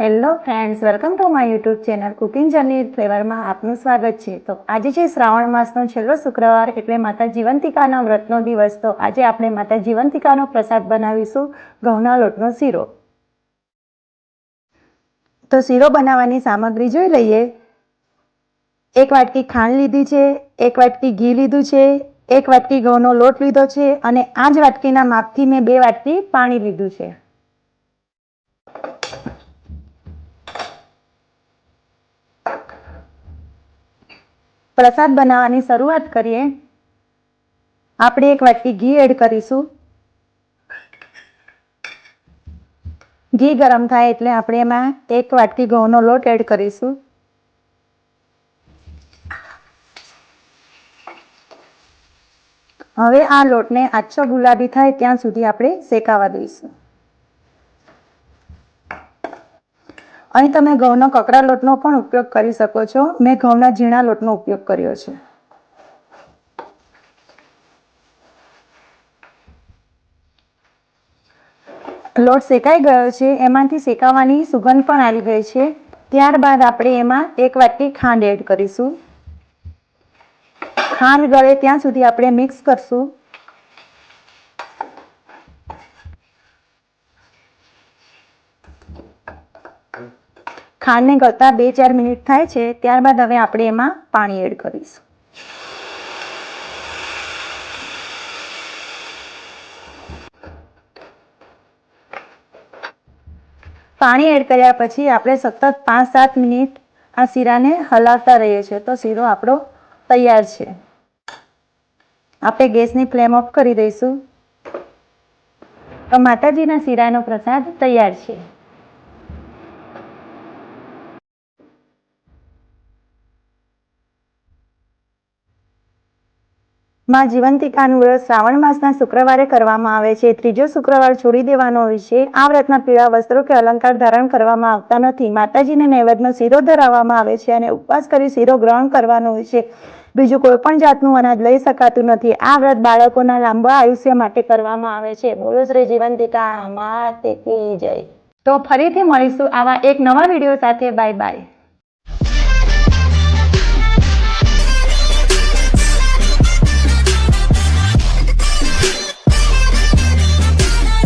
Hello friends, welcome to my YouTube channel cooking journey ફ્લેવરમાં આપનું સ્વાગત છે. તો આજે છે શ્રાવણ માસનો છેલ્લો શુક્રવાર એટલે માતા જીવંતિકાના વ્રતનો દિવસ. તો આજે આપણે માતા જીવંતિકાનો પ્રસાદ બનાવીશું ઘઉંના લોટનો શીરો. તો શીરો બનાવવાની સામગ્રી જોઈ લઈએ. એક વાટકી ખાંડ લીધી છે, એક વાટકી ઘી લીધું છે, એક વાટકી ઘઉંનો લોટ લીધો છે અને આ જ વાટકીના માપથી મેં બે વાટકી પાણી લીધું છે. પ્રસાદ બનાવવાની શરૂઆત કરીએ. આપણે એક વાટકી ઘી એડ કરીશું. ઘી ગરમ થાય એટલે આપણે એમાં એક વાટકી ઘઉંનો લોટ એડ કરીશું. હવે આ લોટને આછો ગુલાબી થાય ત્યાં સુધી આપણે શેકાવા દઈશું. અહીં તમે ઘઉંનો કકડા લોટનો પણ ઉપયોગ કરી શકો છો. મેં ઘઉંના ઝીણા લોટનો ઉપયોગ કર્યો છે. લોટ શેકાઈ ગયો છે. એમાંથી શેકાવાની સુગંધ પણ આવી ગઈ છે. ત્યારબાદ આપણે એમાં એક વાટકી ખાંડ એડ કરીશું. ખાંડ ગળે ત્યાં સુધી આપણે મિક્સ કરશું. ખાંડને ગળતા બે ચાર મિનિટ થાય છે, ત્યારબાદ હવે આપણે એમાં પાણી એડ કરીશું. પાણી એડ કર્યા પછી આપણે સતત પાંચ સાત મિનિટ આ શીરાને હલાવતા રહીએ છીએ, તો શીરો આપણો તૈયાર છે. આપણે ગેસની ફ્લેમ ઓફ કરી દઈશું. તો માતાજીના શીરાનો પ્રસાદ તૈયાર છે. માં જીવંતિકાનું વ્રત શ્રાવણ માસના શુક્રવારે કરવામાં આવે છે. ત્રીજો શુક્રવાર છોડી દેવાનો હોય છે. આ વ્રતમાં પીળા વસ્ત્રો કે અલંકાર ધારણ કરવામાં આવતા નથી. માતાજીને નૈવેદ્યનો શીરો ધરાવવામાં આવે છે અને ઉપવાસ કરી શીરો ગ્રહણ કરવાનો હોય છે. બીજું કોઈ પણ જાતનું અનાજ લઈ શકાતું નથી. આ વ્રત બાળકોના લાંબા આયુષ્ય માટે કરવામાં આવે છે. બોલો શ્રી જીવંતિકા માતે જય. તો ફરીથી મળીશું આવા એક નવા વીડિયો સાથે. Bye bye.